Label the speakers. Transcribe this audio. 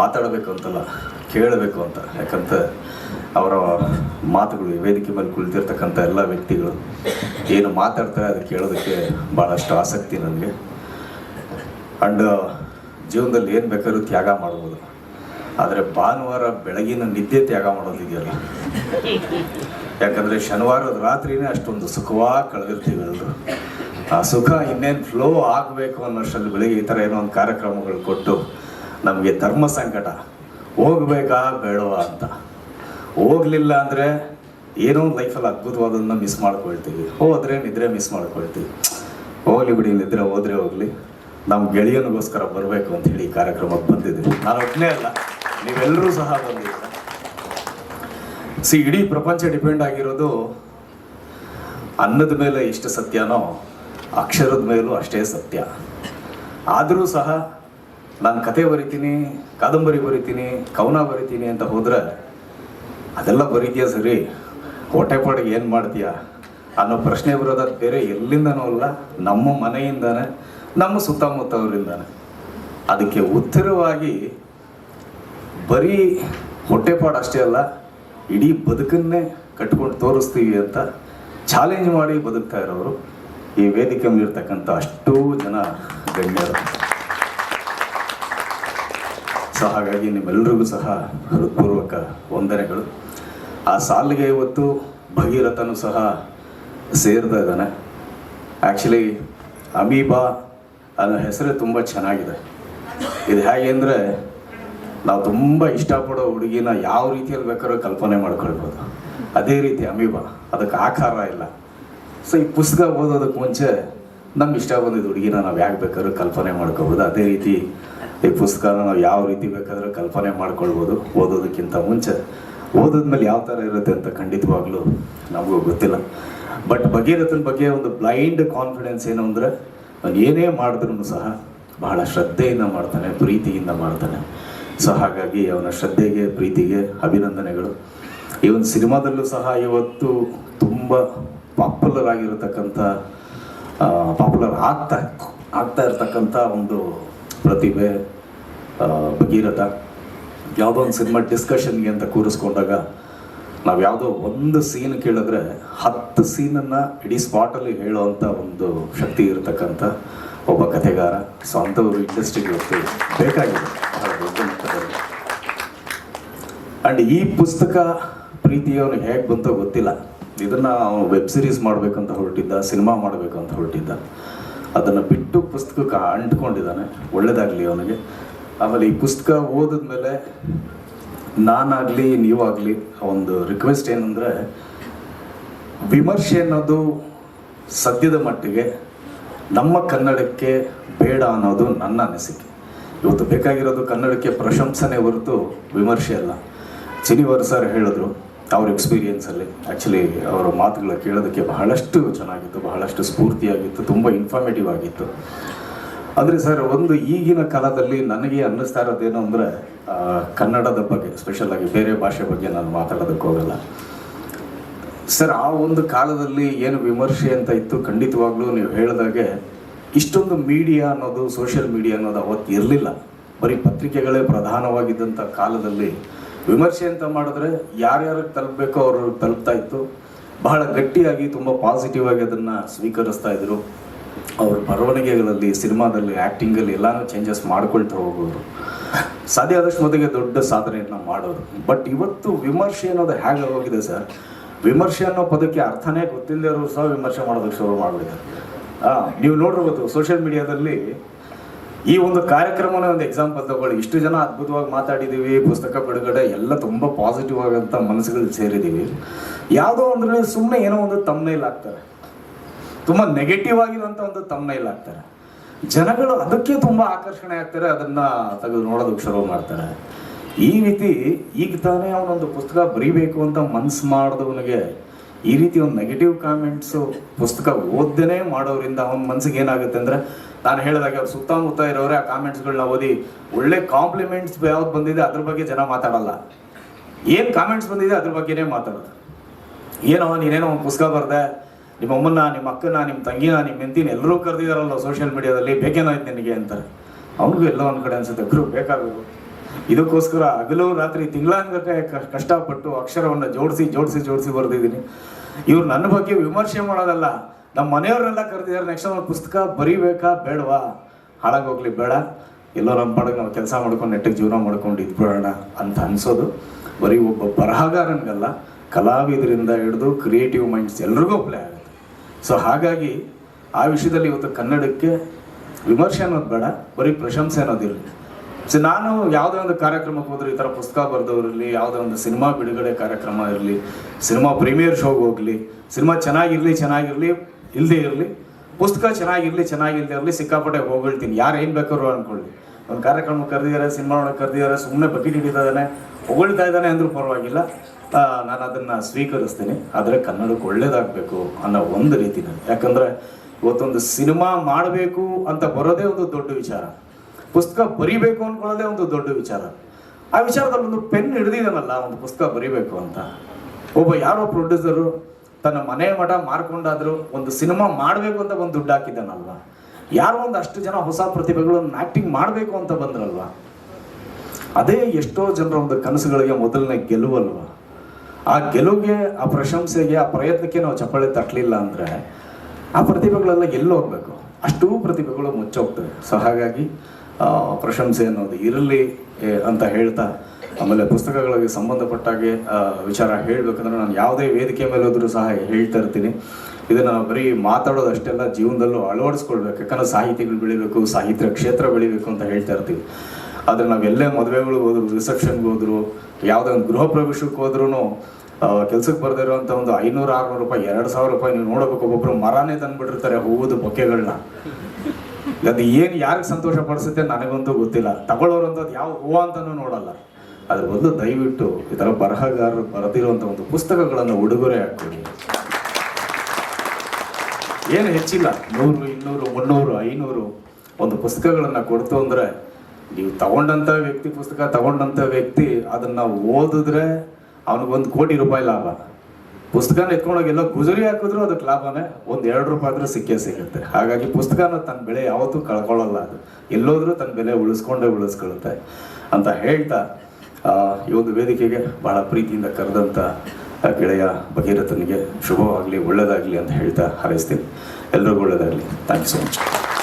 Speaker 1: ಮಾತಾಡಬೇಕು ಅಂತಲ್ಲ ಕೇಳಬೇಕು ಅಂತ. ಯಾಕಂತ ಅವರ ಮಾತುಗಳು, ವೇದಿಕೆ ಮೇಲೆ ಕುಳಿತಿರ್ತಕ್ಕಂಥ ಎಲ್ಲ ವ್ಯಕ್ತಿಗಳು ಏನು ಮಾತಾಡ್ತಾರೆ ಅದು ಕೇಳೋದಕ್ಕೆ ಭಾಳಷ್ಟು ಆಸಕ್ತಿ ನನಗೆ. ಅಂಡ್ ಜೀವನದಲ್ಲಿ ಏನು ಬೇಕಾದ್ರೂ ತ್ಯಾಗ ಮಾಡ್ಬೋದು. ಆದರೆ ಭಾನುವಾರ ಬೆಳಗಿನ ನಿದ್ದೆ ತ್ಯಾಗ ಮಾಡೋದಿದೆಯಲ್ಲ ಯಾಕಂದರೆ ಶನಿವಾರದ ರಾತ್ರಿನೇ ಅಷ್ಟೊಂದು ಸುಖವಾಗಿ ಕಳೆದಿರ್ತೀವಿ ಎಲ್ಲರೂ ಆ ಸುಖ ಇನ್ನೇನು ಫ್ಲೋ ಆಗಬೇಕು ಅನ್ನೋಷ್ಟರಲ್ಲಿ ಬೆಳಗ್ಗೆ ಈ ಥರ ಏನೋ ಒಂದು ಕಾರ್ಯಕ್ರಮಗಳು ಕೊಟ್ಟು ನಮಗೆ ಧರ್ಮ ಸಂಕಟ. ಹೋಗ್ಬೇಕಾ ಬೇಡವಾ ಅಂತ. ಹೋಗಲಿಲ್ಲ ಅಂದರೆ ಏನೋ ಒಂದು ಲೈಫಲ್ಲಿ ಅದ್ಭುತವಾದನ್ನ ಮಿಸ್ ಮಾಡ್ಕೊಳ್ತೀವಿ. ಹೋದರೆ ನಿದ್ರೆ ಮಿಸ್ ಮಾಡ್ಕೊಳ್ತೀವಿ. ಹೋಗಲಿ ಬಿಡಿ, ನಿದ್ರೆ ಹೋದರೆ ಹೋಗ್ಲಿ. ನಮ್ಮ ಗೆಳೆಯನಿಗೋಸ್ಕರ ಬರಬೇಕು ಅಂತ ಹೇಳಿ ಕಾರ್ಯಕ್ರಮಕ್ಕೆ ಬಂದಿದ್ದೀವಿ. ನಾನು ಒಬ್ಬನೇ ಅಲ್ಲ, ನೀವೆಲ್ಲರೂ ಸಹ ಬಂದಿದ್ದೀರ? ಸಿ ಇಡೀ ಪ್ರಪಂಚ ಡಿಪೆಂಡ್ ಆಗಿರೋದು ಅನ್ನದ ಮೇಲೆ ಎಷ್ಟು ಸತ್ಯನೋ, ಅಕ್ಷರದ ಮೇಲೂ ಅಷ್ಟೇ ಸತ್ಯ. ಆದರೂ ಸಹ ನಾನು ಕತೆ ಬರಿತೀನಿ, ಕಾದಂಬರಿ ಬರಿತೀನಿ, ಕವನ ಬರಿತೀನಿ ಅಂತ ಹೋದ್ರೆ ಅದೆಲ್ಲ ಬರೀತೀಯ ಸರಿ? ಹೊಟ್ಟೆಪಾಡಿಗೆ ಏನು ಮಾಡ್ತೀಯ? ಅನ್ನೋ ಪ್ರಶ್ನೆ ಬರೋದು ಬೇರೆ ಎಲ್ಲಿಂದನೂ ಅಲ್ಲ, ನಮ್ಮ ಮನೆಯಿಂದಾನೆ, ನಮ್ಮ ಸುತ್ತಮುತ್ತವರಿಂದಾನೆ. ಅದಕ್ಕೆ ಉತ್ತರವಾಗಿ ಬರೀ ಹೊಟ್ಟೆಪಾಡು ಅಷ್ಟೇ ಅಲ್ಲ, ಇಡೀ ಬದುಕನ್ನೇ ಕಟ್ಕೊಂಡು ತೋರಿಸ್ತೀವಿ ಅಂತ ಚಾಲೆಂಜ್ ಮಾಡಿ ಬದುಕ್ತಾ ಇರೋರು ಈ ವೇದಿಕೆ ಮೇಲಿರ್ತಕ್ಕಂಥ ಅಷ್ಟೂ ಜನ ಗಣ್ಯರು. ಸೊ ಹಾಗಾಗಿ ನಿಮ್ಮೆಲ್ಲರಿಗೂ ಸಹ ಹೃತ್ಪೂರ್ವಕ ವಂದನೆಗಳು. ಆ ಸಾಲಿಗೆ ಇವತ್ತು ಭಗೀರಥನು ಸಹ ಸೇರ್ತಾ ಇದ್ದಾನೆ ಆ್ಯಕ್ಚುಲಿ ಅಮೀಬಾ ಅನ್ನೋ ಹೆಸರೇ ತುಂಬ ಚೆನ್ನಾಗಿದೆ. ಇದು ಹೇಗೆ ಅಂದರೆ ನಾವು ತುಂಬ ಇಷ್ಟಪಡೋ ಹುಡುಗಿನ ಯಾವ ರೀತಿಯಲ್ಲಿ ಬೇಕಾದ್ರೂ ಕಲ್ಪನೆ ಮಾಡ್ಕೊಳ್ಬೋದು. ಅದೇ ರೀತಿ ಅಮೀಬಾ, ಅದಕ್ಕೆ ಆಕಾರ ಇಲ್ಲ. ಸೊ ಈ ಪುಸ್ತಕ ಓದೋದಕ್ಕೆ ಮುಂಚೆ ನಮ್ಗೆ ಇಷ್ಟ ಬಂದಿದ್ದ ಹುಡುಗಿನ ನಾವು ಯಾಕೆ ಬೇಕಾದ್ರೂ ಕಲ್ಪನೆ ಮಾಡ್ಕೋಬೋದು ಅದೇ ರೀತಿ ಈ ಪುಸ್ತಕನ ನಾವು ಯಾವ ರೀತಿ ಬೇಕಾದರೂ ಕಲ್ಪನೆ ಮಾಡ್ಕೊಳ್ಬೋದು ಓದೋದಕ್ಕಿಂತ ಮುಂಚೆ. ಓದಿದ್ಮೇಲೆ ಯಾವ ಥರ ಇರುತ್ತೆ ಅಂತ ಖಂಡಿತವಾಗ್ಲೂ ನಮಗೂ ಗೊತ್ತಿಲ್ಲ. ಬಟ್ ಭಗೀರಥನ ಬಗ್ಗೆ ಒಂದು ಬ್ಲೈಂಡ್ ಕಾನ್ಫಿಡೆನ್ಸ್ ಏನು ಅಂದರೆ, ಅವ್ನು ಏನೇ ಮಾಡಿದ್ರೂ ಸಹ ಬಹಳ ಶ್ರದ್ಧೆಯಿಂದ ಮಾಡ್ತಾನೆ, ಪ್ರೀತಿಯಿಂದ ಮಾಡ್ತಾನೆ. ಸೊ ಹಾಗಾಗಿ ಅವನ ಶ್ರದ್ಧೆಗೆ, ಪ್ರೀತಿಗೆ ಅಭಿನಂದನೆಗಳು. ಈ ಒಂದು ಸಿನಿಮಾದಲ್ಲೂ ಸಹ ಇವತ್ತು ತುಂಬ ಪಾಪ್ಯುಲರ್ ಆಗಿರತಕ್ಕಂಥ ಪಾಪ್ಯುಲರ್ ಆಗ್ತಾ ಆಗ್ತಾ ಇರ್ತಕ್ಕಂಥ ಒಂದು ಪ್ರತಿಭೆ ಭಗೀರಥ, ಯಾವುದೋ ಒಂದು ಸಿನಿಮಾ ಡಿಸ್ಕಷನ್ಗೆ ಅಂತ ಕೂರಿಸ್ಕೊಂಡಾಗ ನಾವು ಯಾವುದೋ ಒಂದು ಸೀನ್ ಕೇಳಿದ್ರೆ ಹತ್ತು ಸೀನನ್ನು ಇಡೀ ಸ್ಪಾಟಲ್ಲಿ ಹೇಳೋವಂಥ ಒಂದು ಶಕ್ತಿ ಇರತಕ್ಕಂಥ ಒಬ್ಬ ಕಥೆಗಾರ. ಸೊ ಅಂಥವ್ರು ಇಂಡಸ್ಟ್ರಿಗೆ ಇವತ್ತು ಬೇಕಾಗಿದೆ. ಅಂಡ್ ಈ ಪುಸ್ತಕ ಪ್ರೀತಿಯವನು ಹೇಗೆ ಬಂತೋ ಗೊತ್ತಿಲ್ಲ. ಇದನ್ನು ವೆಬ್ ಸಿರೀಸ್ ಮಾಡಬೇಕಂತ ಹೊರಟಿದ್ದ ಸಿನಿಮಾ ಮಾಡಬೇಕಂತ ಹೊರಟಿದ್ದ. ಅದನ್ನು ಬಿಟ್ಟು ಪುಸ್ತಕಕ್ಕೆ ಅಂಟ್ಕೊಂಡಿದ್ದಾನೆ. ಒಳ್ಳೇದಾಗಲಿ ಅವನಿಗೆ. ಆಮೇಲೆ ಈ ಪುಸ್ತಕ ಓದಿದ್ಮೇಲೆ ನಾನಾಗಲಿ, ನೀವಾಗಲಿ ಒಂದು ರಿಕ್ವೆಸ್ಟ್ ಏನಂದರೆ, ವಿಮರ್ಶೆ ಅನ್ನೋದು ಸದ್ಯದ ಮಟ್ಟಿಗೆ ನಮ್ಮ ಕನ್ನಡಕ್ಕೆ ಬೇಡ ಅನ್ನೋದು ನನ್ನ ಅನಿಸಿಕೆ. ಇವತ್ತು ಬೇಕಾಗಿರೋದು ಕನ್ನಡಕ್ಕೆ ಪ್ರಶಂಸನೆ ಹೊರತು ವಿಮರ್ಶೆ ಅಲ್ಲ. ಚಿನಿವರ್ ಸರ್ ಹೇಳಿದ್ರು ಅವ್ರ ಎಕ್ಸ್ಪೀರಿಯೆನ್ಸಲ್ಲಿ ಆ್ಯಕ್ಚುಲಿ ಅವರ ಮಾತುಗಳ ಕೇಳೋದಕ್ಕೆ ಬಹಳಷ್ಟು ಚೆನ್ನಾಗಿತ್ತು, ಬಹಳಷ್ಟು ಸ್ಫೂರ್ತಿಯಾಗಿತ್ತು, ತುಂಬ ಇನ್ಫಾರ್ಮೇಟಿವ್ ಆಗಿತ್ತು. ಅಂದರೆ ಸರ್ ಒಂದು ಈಗಿನ ಕಾಲದಲ್ಲಿ ನನಗೆ ಅನ್ನಿಸ್ತಾ ಇರೋದೇನು ಅಂದರೆ ಕನ್ನಡದ ಬಗ್ಗೆ ಸ್ಪೆಷಲ್ ಆಗಿ ಬೇರೆ ಭಾಷೆ ಬಗ್ಗೆ ನಾನು ಮಾತಾಡೋದಕ್ಕೆ ಹೋಗಲ್ಲ. ಸರ್ ಆ ಒಂದು ಕಾಲದಲ್ಲಿ ಏನು ವಿಮರ್ಶೆ ಅಂತ ಇತ್ತು, ಖಂಡಿತವಾಗ್ಲೂ ನೀವು ಹೇಳಿದಾಗೆ ಇಷ್ಟೊಂದು ಮೀಡಿಯಾ ಅನ್ನೋದು ಸೋಷಿಯಲ್ ಮೀಡಿಯಾ ಅನ್ನೋದು ಅವತ್ತು ಇರಲಿಲ್ಲ. ಬರೀ ಪತ್ರಿಕೆಗಳೇ ಪ್ರಧಾನವಾಗಿದ್ದಂಥ ಕಾಲದಲ್ಲಿ ವಿಮರ್ಶೆ ಅಂತ ಮಾಡಿದ್ರೆ ಯಾರ್ಯಾರಿಗೆ ತಲುಪಬೇಕೋ ಅವರು ತಲುಪ್ತಾ ಇತ್ತು. ಬಹಳ ಗಟ್ಟಿಯಾಗಿ, ತುಂಬ ಪಾಸಿಟಿವ್ ಆಗಿ ಅದನ್ನು ಸ್ವೀಕರಿಸ್ತಾ ಇದ್ರು. ಅವ್ರ ಬರವಣಿಗೆಗಳಲ್ಲಿ, ಸಿನಿಮಾದಲ್ಲಿ ಆ್ಯಕ್ಟಿಂಗಲ್ಲಿ ಎಲ್ಲಾನು ಚೇಂಜಸ್ ಮಾಡ್ಕೊಳ್ತಾ ಹೋಗೋರು. ಸಾಧ್ಯ ಆದಷ್ಟು ಮೊದಲಿಗೆ ದೊಡ್ಡ ಸಾಧನೆಯನ್ನು ಮಾಡೋರು. ಬಟ್ ಇವತ್ತು ವಿಮರ್ಶೆ ಅನ್ನೋದು ಹೇಗೆ ಹೋಗಿದೆ ಸರ್? ವಿಮರ್ಶೆ ಅನ್ನೋ ಪದಕ್ಕೆ ಅರ್ಥನೇ ಗೊತ್ತಿಲ್ಲದೆ ಅವರು ಸಹ ವಿಮರ್ಶೆ ಮಾಡೋದಕ್ಕೆ ಶುರು ಮಾಡಿಬಿಟ್ಟಿದ್ದಾರೆ. ನೀವು ನೋಡಿರ್ಬೋದು ಸೋಷಿಯಲ್ ಮೀಡಿಯಾದಲ್ಲಿ ಈ ಒಂದು ಕಾರ್ಯಕ್ರಮನ ಒಂದು ಎಕ್ಸಾಂಪಲ್ ತಗೊಳ್ಳಿ. ಇಷ್ಟು ಜನ ಅದ್ಭುತವಾಗಿ ಮಾತಾಡಿದ್ದೀವಿ ಪುಸ್ತಕ ಬಿಡುಗಡೆ ಎಲ್ಲ ತುಂಬ ಪಾಸಿಟಿವ್ ಆಗಂತ ಮನಸ್ಸುಗಳು ಸೇರಿದ್ದೀವಿ ಯಾವುದೋ ಅಂದ್ರೆ ಸುಮ್ಮನೆ ಏನೋ ಒಂದು ತಮ್ಮನೇಲಿ ಆಗ್ತಾರೆ ತುಂಬ ನೆಗೆಟಿವ್ ಆಗಿರುವಂಥ ಒಂದು ತಮ್ಮನೇಲ್ ಆಗ್ತಾರೆ ಜನಗಳು ಅದಕ್ಕೆ ತುಂಬ ಆಕರ್ಷಣೆ ಆಗ್ತಾರೆ, ಅದನ್ನ ತೆಗೆದು ನೋಡೋದಕ್ಕೆ ಶುರು ಮಾಡ್ತಾರೆ. ಈ ರೀತಿ ಈಗ ತಾನೇ ಅವನೊಂದು ಪುಸ್ತಕ ಬರೀಬೇಕು ಅಂತ ಮನ್ಸು ಮಾಡಿದವನಿಗೆ ಈ ರೀತಿ ಒಂದು ನೆಗೆಟಿವ್ ಕಾಮೆಂಟ್ಸು ಪುಸ್ತಕ ಓದ್ದೇನೆ ಮಾಡೋರಿಂದ ಅವನ ಮನ್ಸಿಗೆ ಏನಾಗುತ್ತೆ ಅಂದರೆ ನಾನು ಹೇಳಿದಾಗ ಅವ್ರ ಸುತ್ತಮುತ್ತ ಇರೋರೆ ಆ ಕಾಮೆಂಟ್ಸ್ಗಳನ್ನ ಓದಿ ಒಳ್ಳೆ ಕಾಂಪ್ಲಿಮೆಂಟ್ಸ್ ಯಾವ್ದು ಬಂದಿದೆ ಅದ್ರ ಬಗ್ಗೆ ಜನ ಮಾತಾಡಲ್ಲ. ಏನು ಕಾಮೆಂಟ್ಸ್ ಬಂದಿದೆ ಅದ್ರ ಬಗ್ಗೆನೇ ಮಾತಾಡೋದು. ಏನೋ ನೀನೇನೋ ಒಂದು ಪುಸ್ತಕ ಬರ್ದೆ, ನಿಮ್ಮ ಅಮ್ಮನ ನಿಮ್ಮ ಅಕ್ಕನ ನಿಮ್ಮ ತಂಗಿನ, ನಿಮ್ಮ ಹೆಂಡತಿನ ಎಲ್ಲರೂ ಕರೆದಿದಾರಲ್ಲ ಸೋಷಿಯಲ್ ಮೀಡಿಯಾದಲ್ಲಿ ಬೇಕೇನೋ ಆಯ್ತು ನಿನಗೆ ಅಂತಾರೆ. ಅವನಿಗೂ ಎಲ್ಲ ಒಂದು ಕಡೆ ಅನ್ಸುತ್ತೆ, ಗುರು ಬೇಕಾಗಬೇಕು ಇದಕ್ಕೋಸ್ಕರ ಹಗಲು ರಾತ್ರಿ ತಿಂಗಳಾಂಗಕ್ಕೆ ಕಷ್ಟಪಟ್ಟು ಅಕ್ಷರವನ್ನು ಜೋಡಿಸಿ ಜೋಡಿಸಿ ಜೋಡಿಸಿ ಬರೆದಿದ್ದೀನಿ. ಇವ್ರು ನನ್ನ ಬಗ್ಗೆ ವಿಮರ್ಶೆ ಮಾಡೋದಲ್ಲ. ನಮ್ಮ ಮನೆಯವರೆಲ್ಲ ಕರೆದಿದ್ದಾರೆ. ನೆಕ್ಸ್ಟ್ ಒಂದು ಪುಸ್ತಕ ಬರಿಬೇಕಾ, ಬೇಡವಾ? ಹಾಳಾಗೋಗ್ಲಿ ಬೇಡ. ಎಲ್ಲೋ ನಮ್ಮ ಪಾಡಿಗೆ ನಾವು ಕೆಲಸ ಮಾಡ್ಕೊಂಡು ನೆಟ್ಟಿಗೆ ಜೀವನ ಮಾಡ್ಕೊಂಡು ಇದ್ಬಿಡೋಣ ಅಂತ ಅನ್ಸೋದು. ಬರೀ ಒಬ್ಬ ಬರಹಗಾರನಿಗಲ್ಲ, ಕಲಾವಿದರಿಂದ ಹಿಡಿದು ಕ್ರಿಯೇಟಿವ್ ಮೈಂಡ್ಸ್ ಎಲ್ರಿಗೂ ಅಪ್ಲೈ ಆಗುತ್ತೆ. ಸೊ ಹಾಗಾಗಿ ಆ ವಿಷಯದಲ್ಲಿ ಇವತ್ತು ಕನ್ನಡಕ್ಕೆ ವಿಮರ್ಶೆ ಅನ್ನೋದು ಬೇಡ, ಬರೀ ಪ್ರಶಂಸೆ ಅನ್ನೋದಿರಲಿ. ಸೊ ನಾನು ಯಾವುದೇ ಒಂದು ಕಾರ್ಯಕ್ರಮಕ್ಕೆ ಹೋದ್ರೆ ಈ ಥರ ಪುಸ್ತಕ ಬರೆದವರಿರಲಿ, ಯಾವುದೇ ಒಂದು ಸಿನಿಮಾ ಬಿಡುಗಡೆ ಕಾರ್ಯಕ್ರಮ ಇರಲಿ, ಸಿನಿಮಾ ಪ್ರೀಮಿಯರ್ ಶೋಗೆ ಹೋಗಲಿ, ಸಿನಿಮಾ ಚೆನ್ನಾಗಿರಲಿ ಚೆನ್ನಾಗಿರಲಿ ಇಲ್ಲದೇ ಇರಲಿ, ಪುಸ್ತಕ ಚೆನ್ನಾಗಿರಲಿ ಚೆನ್ನಾಗಿಲ್ಲದೆ ಇರಲಿ ಸಿಕ್ಕಾಪಟ್ಟೆ ಹೊಗಳ್ತೀನಿ. ಯಾರು ಏನು ಬೇಕಾದ್ರು ಅನ್ಕೊಳ್ಳಿ. ಒಂದು ಕಾರ್ಯಕ್ರಮ ಕರೆದಿದ್ದಾರೆ ಸಿನಿಮಾ ಒಳಗೆ ಕರೆದಿದ್ದಾರೆ ಸುಮ್ಮನೆ ಬಕೆಟ್ ಹಿಡಿತಾ ಹೊಗಳ್ತಾ ಇದ್ದಾನೆ ಅಂದರೂ ಪರವಾಗಿಲ್ಲ. ನಾನು ಅದನ್ನು ಸ್ವೀಕರಿಸ್ತೀನಿ. ಆದರೆ ಕನ್ನಡಕ್ಕೆ ಒಳ್ಳೇದಾಗಬೇಕು ಅನ್ನೋ ಒಂದು ರೀತಿನಲ್ಲಿ ಯಾಕಂದರೆ ಇವತ್ತೊಂದು ಸಿನಿಮಾ ಮಾಡಬೇಕು ಅಂತ ಬರೋದೇ ಒಂದು ದೊಡ್ಡ ವಿಚಾರ. ಪುಸ್ತಕ ಬರಿಬೇಕು ಅನ್ಕೊಳ್ಳೋದೇ ಒಂದು ದೊಡ್ಡ ವಿಚಾರ. ಆ ವಿಚಾರದಲ್ಲಿ ಒಂದು ಪೆನ್ ಹಿಡಿದಿದ್ದಾನಲ್ಲ ಒಂದು ಪುಸ್ತಕ ಬರಿಬೇಕು ಅಂತ. ಒಬ್ಬ ಯಾರೋ ಪ್ರೊಡ್ಯೂಸರು ತನ್ನ ಮನೆ ಮಠ ಮಾರ್ಕೊಂಡಾದ್ರು ಒಂದು ಸಿನಿಮಾ ಮಾಡಬೇಕು ಅಂತ ಒಂದು ದುಡ್ಡು ಹಾಕಿದ್ದಾನಲ್ವ ಯಾರೋ ಒಂದು ಅಷ್ಟು ಜನ ಹೊಸ ಪ್ರತಿಭೆಗಳು ಒಂದು ಆಕ್ಟಿಂಗ್ ಮಾಡಬೇಕು ಅಂತ ಬಂದ್ರಲ್ವ? ಅದೇ ಎಷ್ಟೋ ಜನರ ಒಂದು ಕನಸುಗಳಿಗೆ ಮೊದಲನೇ ಗೆಲುವಲ್ವ? ಆ ಗೆಲುವಿಗೆ, ಆ ಪ್ರಶಂಸೆಗೆ, ಆ ಪ್ರಯತ್ನಕ್ಕೆ ನಾವು ಚಪ್ಪಾಳೆ ತಟ್ಟಲಿಲ್ಲ ಅಂದ್ರೆ ಆ ಪ್ರತಿಭೆಗಳೆಲ್ಲ ಎಲ್ಲೋಗ್ಬೇಕು ಅಷ್ಟೂ ಪ್ರತಿಭೆಗಳು ಮುಚ್ಚೋಗ್ತವೆ. ಸೊ ಹಾಗಾಗಿ ಪ್ರಶಂಸೆ ಅನ್ನೋದು ಇರಲಿ ಅಂತ ಹೇಳ್ತಾ ಆಮೇಲೆ ಪುಸ್ತಕಗಳಿಗೆ ಸಂಬಂಧಪಟ್ಟಾಗೆ ವಿಚಾರ ಹೇಳಬೇಕಂದ್ರೆ ನಾನು ಯಾವುದೇ ವೇದಿಕೆ ಮೇಲೆ ಹೋದರೂ ಸಹ ಹೇಳ್ತಾ ಇರ್ತೀನಿ. ಇದನ್ನು ಬರೀ ಮಾತಾಡೋದಷ್ಟೆಲ್ಲ ಜೀವನದಲ್ಲೂ ಅಳವಡಿಸ್ಕೊಳ್ಬೇಕು. ಯಾಕಂದ್ರೆ ಸಾಹಿತಿಗಳು ಬೆಳಿಬೇಕು, ಸಾಹಿತ್ಯ ಕ್ಷೇತ್ರ ಬೆಳಿಬೇಕು ಅಂತ ಹೇಳ್ತಾ ಇರ್ತೀವಿ. ಆದರೆ ನಾವು ಎಲ್ಲೇ ಮದುವೆಗಳಿಗೆ ಹೋದ್ರು ರಿಸೆಪ್ಷನ್ಗೆ ಹೋದ್ರು, ಯಾವುದೇ ಒಂದು ಗೃಹ ಪ್ರವೇಶಕ್ಕೆ ಹೋದ್ರೂ ಕೆಲಸಕ್ಕೆ ಬರ್ದೇ ಇರುವಂಥ ಒಂದು ಐನೂರು, ಆರುನೂರು ರೂಪಾಯಿ, ಎರಡು ಸಾವಿರ ರೂಪಾಯಿ ನೀವು ನೋಡಬೇಕು. ಒಬ್ಬೊಬ್ರು ಮರನೇ ತಂದ್ಬಿಟ್ಟಿರ್ತಾರೆ ಹೂವುದು, ಬೊಕ್ಕೆಗಳನ್ನ. ಅದು ಏನು ಯಾರಿಗೆ ಸಂತೋಷ ಪಡಿಸುತ್ತೆ ನನಗಂತೂ ಗೊತ್ತಿಲ್ಲ. ತಗೊಳ್ಳೋರಂಥದ್ದು ಯಾವ ಹೂವು ಅಂತಲೂ ನೋಡಲ್ಲ. ಅದ್ರ ಬದಲು ದಯವಿಟ್ಟು ಈ ಥರ ಬರಹಗಾರರು ಬರೆದಿರುವಂಥ ಒಂದು ಪುಸ್ತಕಗಳನ್ನು ಉಡುಗೊರೆ ಹಾಕ್ತೀವಿ ಏನು ಹೆಚ್ಚಿಲ್ಲ. ನೂರು, ಇನ್ನೂರು, ಮುನ್ನೂರು, ಐನೂರು ಒಂದು ಪುಸ್ತಕಗಳನ್ನು ಕೊಡ್ತು ಅಂದರೆ ನೀವು ತಗೊಂಡಂತ ವ್ಯಕ್ತಿ ಪುಸ್ತಕ ತಗೊಂಡಂತ ವ್ಯಕ್ತಿ ಅದನ್ನ ಓದಿದ್ರೆ ಅವನಿಗೊಂದು ಕೋಟಿ ರೂಪಾಯಿ ಲಾಭ. ಪುಸ್ತಕನ ಎತ್ಕೊಂಡೋಗಿ ಎಲ್ಲ ಗುಜರಿ ಹಾಕಿದ್ರು ಅದಕ್ಕೆ ಲಾಭನೇ? ಒಂದು ಎರಡು ರೂಪಾಯಿ ಆದ್ರೂ ಸಿಕ್ಕೇ ಸಿಗುತ್ತೆ. ಹಾಗಾಗಿ ಪುಸ್ತಕನ ತನ್ನ ಬೆಲೆ ಯಾವತ್ತೂ ಕಳ್ಕೊಳ್ಳಲ್ಲ ಅದು. ಎಲ್ಲೋದ್ರೂ ತನ್ನ ಬೆಲೆ ಉಳಿಸ್ಕೊಂಡೇ ಉಳಿಸ್ಕೊಳ್ಳುತ್ತೆ ಅಂತ ಹೇಳ್ತಾ ಈ ಒಂದು ವೇದಿಕೆಗೆ ಬಹಳ ಪ್ರೀತಿಯಿಂದ ಕರೆದಂಥ ಗೆಳೆಯ ಭಗೀರಥನಿಗೆ ಶುಭವಾಗಲಿ ಒಳ್ಳೆಯದಾಗಲಿ ಅಂತ ಹೇಳ್ತಾ ಹಾರೈಸ್ತೀನಿ. ಎಲ್ರಿಗೂ ಒಳ್ಳೆಯದಾಗಲಿ ಥ್ಯಾಂಕ್ ಯು ಸೊ ಮಚ್